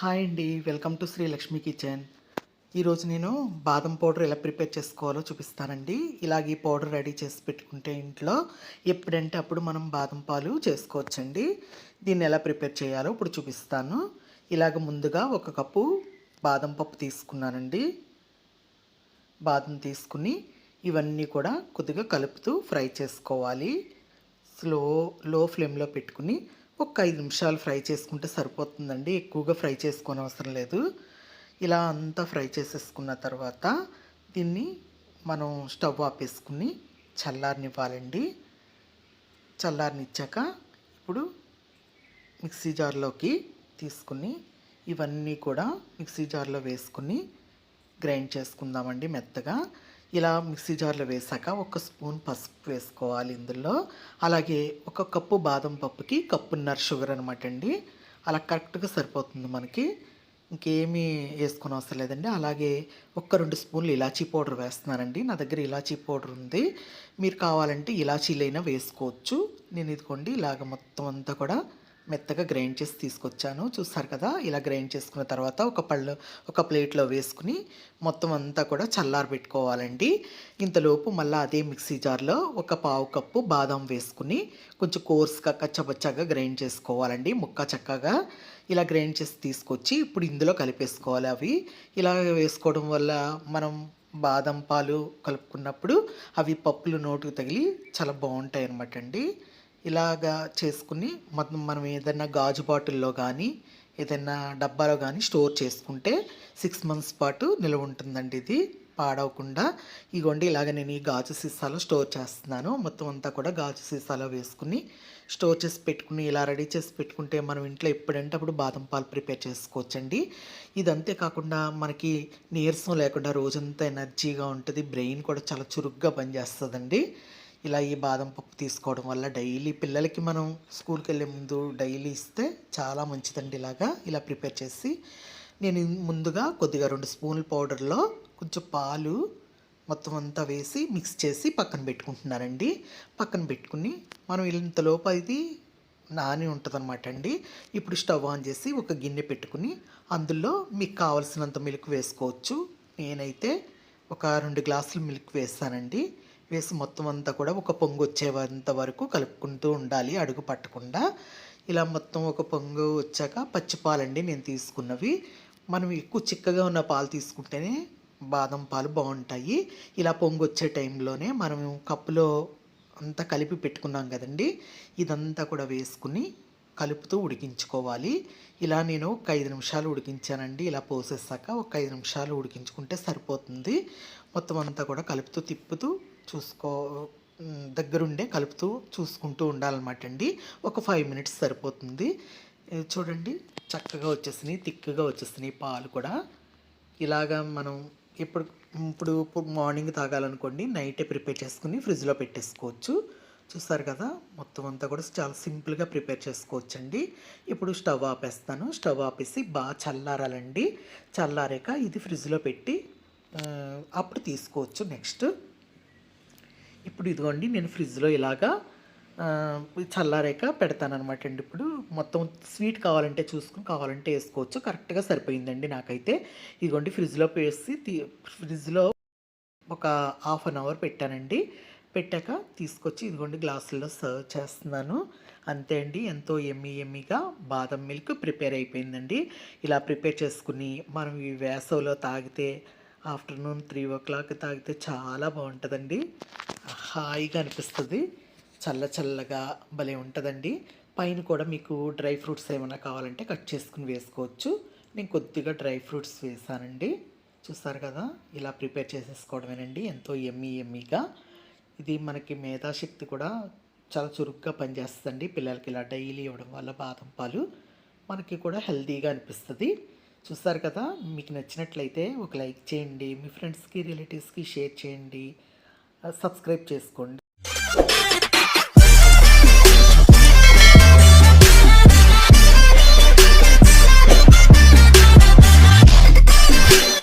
Hi అండి. Welcome to Shri Lakshmi kitchen. ఈరోజు నేను బాదం పౌడర్ ఎలా ప్రిపేర్ చేసుకోవాలో చూపిస్తానండి. ఇలాగ ఈ పౌడర్ రెడీ చేసి పెట్టుకుంటే ఇంట్లో ఎప్పుడంటే అప్పుడు మనం బాదం పాలు చేసుకోవచ్చండి. దీన్ని ఎలా ప్రిపేర్ చేయాలో ఇప్పుడు చూపిస్తాను. ఇలాగ ముందుగా ఒక కప్పు బాదం పప్పు తీసుకున్నానండి. బాదం తీసుకుని ఇవన్నీ కూడా కొద్దిగా కలుపుతూ ఫ్రై చేసుకోవాలి. స్లో లో ఫ్లేమ్లో పెట్టుకుని ఒక ఐదు నిమిషాలు ఫ్రై చేసుకుంటే సరిపోతుందండి. ఎక్కువగా ఫ్రై చేసుకోని అవసరం లేదు. ఇలా అంతా ఫ్రై చేసేసుకున్న తర్వాత దీన్ని మనం స్టవ్ ఆపేసుకుని చల్లారనివ్వాలండి. చల్లారనిచ్చాక ఇప్పుడు మిక్సీ జార్లోకి తీసుకుని ఇవన్నీ కూడా మిక్సీ జార్లో వేసుకుని గ్రైండ్ చేసుకుందామండి మెత్తగా. ఇలా మిక్సీ జార్లో వేసాక ఒక స్పూన్ పసుపు వేసుకోవాలి ఇందులో. అలాగే ఒక కప్పు బాదం పప్పుకి కప్పున్నర షుగర్ అనమాట అండి. అలా కరెక్ట్గా సరిపోతుంది మనకి. ఇంకేమీ వేసుకుని అవసరం లేదండి. అలాగే ఒక్క రెండు స్పూన్లు ఇలాచీ పౌడర్ వేస్తున్నానండి. నా దగ్గర ఇలాచీ పౌడర్ ఉంది. మీరు కావాలంటే ఇలాచీలైనా వేసుకోవచ్చు. నేను ఇదిగోండి ఇలాగ మొత్తం అంతా కూడా మెత్తగా గ్రైండ్ చేసి తీసుకొచ్చాను. చూస్తారు కదా ఇలా గ్రైండ్ చేసుకున్న తర్వాత ఒక పళ్ళు ఒక ప్లేట్లో వేసుకుని మొత్తం అంతా కూడా చల్లారి పెట్టుకోవాలండి. ఇంతలోపు మళ్ళీ అదే మిక్సీ జార్లో ఒక పావు కప్పు బాదం వేసుకుని కొంచెం కోర్స్గా కచ్చబచ్చగా గ్రైండ్ చేసుకోవాలండి ముక్క చక్కగా. ఇలా గ్రైండ్ చేసి తీసుకొచ్చి ఇప్పుడు ఇందులో కలిపేసుకోవాలి అవి. ఇలా వేసుకోవడం వల్ల మనం బాదం పాలు కలుపుకున్నప్పుడు అవి పప్పులు నోటుకు తగిలి చాలా బాగుంటాయి అనమాట అండి. ఇలాగా చేసుకుని మనం మనం ఏదైనా గాజు బాటిల్లో కానీ ఏదైనా డబ్బాలో కానీ స్టోర్ చేసుకుంటే సిక్స్ మంత్స్ పాటు నిల్వ ఉంటుందండి ఇది. పాడవకుండా. ఇగోండి ఇలాగ నేను ఈ గాజు సీసాలో స్టోర్ చేస్తున్నాను. మొత్తం అంతా కూడా గాజు సీసాలో వేసుకుని స్టోర్ చేసి పెట్టుకుని ఇలా రెడీ చేసి పెట్టుకుంటే మనం ఇంట్లో ఎప్పుడంటే అప్పుడు బాదం పాలు ప్రిపేర్ చేసుకోవచ్చండి. ఇదంతే కాకుండా మనకి నీరసం లేకుండా రోజంతా ఎనర్జీగా ఉంటుంది. బ్రెయిన్ కూడా చాలా చురుగ్గా పనిచేస్తుందండి. ఇలా ఈ బాదం పప్పు తీసుకోవడం వల్ల డైలీ పిల్లలకి మనం స్కూల్కి వెళ్ళే ముందు డైలీ ఇస్తే చాలా మంచిదండి ఇలాగా. ఇలా ప్రిపేర్ చేసి నేను ముందుగా కొద్దిగా రెండు స్పూన్ల పౌడర్లో కొంచెం పాలు మొత్తం అంతా వేసి మిక్స్ చేసి పక్కన పెట్టుకుంటున్నానండి. పక్కన పెట్టుకుని మనం ఇంతలోపు ఇది నాని ఉంటుందన్నమాట అండి. ఇప్పుడు స్టవ్ ఆన్ చేసి ఒక గిన్నె పెట్టుకుని అందులో మీకు కావలసినంత మిల్క్ వేసుకోవచ్చు. నేనైతే ఒక రెండు గ్లాసులు మిల్క్ వేస్తానండి. వేసి మొత్తం అంతా కూడా ఒక పొంగు వచ్చేంత వరకు కలుపుకుంటూ ఉండాలి అడుగు పట్టకుండా. ఇలా మొత్తం ఒక పొంగు వచ్చాక పచ్చిపాలండి నేను తీసుకున్నవి. మనం ఎక్కువ చిక్కగా ఉన్న పాలు తీసుకుంటేనే బాదం పాలు బాగుంటాయి. ఇలా పొంగు వచ్చే టైంలోనే మనం కప్పులో అంతా కలిపి పెట్టుకున్నాం కదండి. ఇదంతా కూడా వేసుకుని కలుపుతూ ఉడికించుకోవాలి. ఇలా నేను ఒక ఐదు నిమిషాలు ఉడికించానండి. ఇలా పోసేసాక ఒక ఐదు నిమిషాలు ఉడికించుకుంటే సరిపోతుంది. మొత్తం అంతా కూడా కలుపుతూ తిప్పుతూ చూసుకో దగ్గరుండే కలుపుతూ చూసుకుంటూ ఉండాలన్నమాట అండి ఒక ఫైవ్ మినిట్స్ సరిపోతుంది. చూడండి. చక్కగా వచ్చేసినాయి థిక్గా వచ్చేసినాయి పాలు కూడా. ఇలాగా మనం ఇప్పుడు ఇప్పుడు మార్నింగ్ తాగాలనుకోండి నైటే ప్రిపేర్ చేసుకుని ఫ్రిడ్జ్లో పెట్టేసుకోవచ్చు. చూస్తారు కదా? మొత్తం అంతా కూడా చాలా సింపుల్గా ప్రిపేర్ చేసుకోవచ్చండి. ఇప్పుడు స్టవ్ ఆపేస్తాను. స్టవ్ ఆపేసి బాగా చల్లారాలండి. చల్లారాక ఇది ఫ్రిడ్జ్లో పెట్టి అప్పుడు తీసుకోవచ్చు నెక్స్ట్. ఇప్పుడు ఇదిగోండి నేను ఫ్రిడ్జ్లో ఇలాగా చల్లారాక పెడతానమాట అండి. ఇప్పుడు మొత్తం స్వీట్ కావాలంటే చూసుకుని కావాలంటే వేసుకోవచ్చు. కరెక్ట్గా సరిపోయిందండి నాకైతే. ఇదిగోండి ఫ్రిడ్జ్లో వేసి ఫ్రిడ్జ్లో ఒక హాఫ్ అన్ అవర్ పెట్టానండి. పెట్టాక తీసుకొచ్చి ఇదిగోండి గ్లాసుల్లో సర్వ్ చేస్తున్నాను. అంతే అండి ఎంతో ఎమ్మి ఎమ్మిగా బాదం మిల్క్ ప్రిపేర్ అయిపోయిందండి. ఇలా ప్రిపేర్ చేసుకుని మనం ఈ వేసవిలో తాగితే ఆఫ్టర్నూన్ త్రీ ఓ క్లాక్ తాగితే చాలా బాగుంటుందండి. హాయిగా అనిపిస్తుంది. చల్ల చల్లగా భలే ఉంటుందండి. పైన కూడా మీకు డ్రై ఫ్రూట్స్ ఏమైనా కావాలంటే కట్ చేసుకుని వేసుకోవచ్చు. నేను కొద్దిగా డ్రై ఫ్రూట్స్ వేసానండి. చూస్తారు కదా? ఇలా ప్రిపేర్ చేసేసుకోవడమేనండి. ఎంతో ఎమ్మీ ఎమ్మీగా. ఇది మనకి మేధాశక్తి కూడా చాలా చురుగ్గా పనిచేస్తుందండి. పిల్లలకి ఇలా డైలీ ఇవ్వడం వల్ల బాదం పాలు మనకి కూడా హెల్తీగా అనిపిస్తుంది. చూస్తారు కదా మీకు నచ్చినట్లయితే ఒక లైక్ చేయండి మీ ఫ్రెండ్స్కి రిలేటివ్స్కి షేర్ చేయండి సబ్స్క్రైబ్ చేసుకోండి.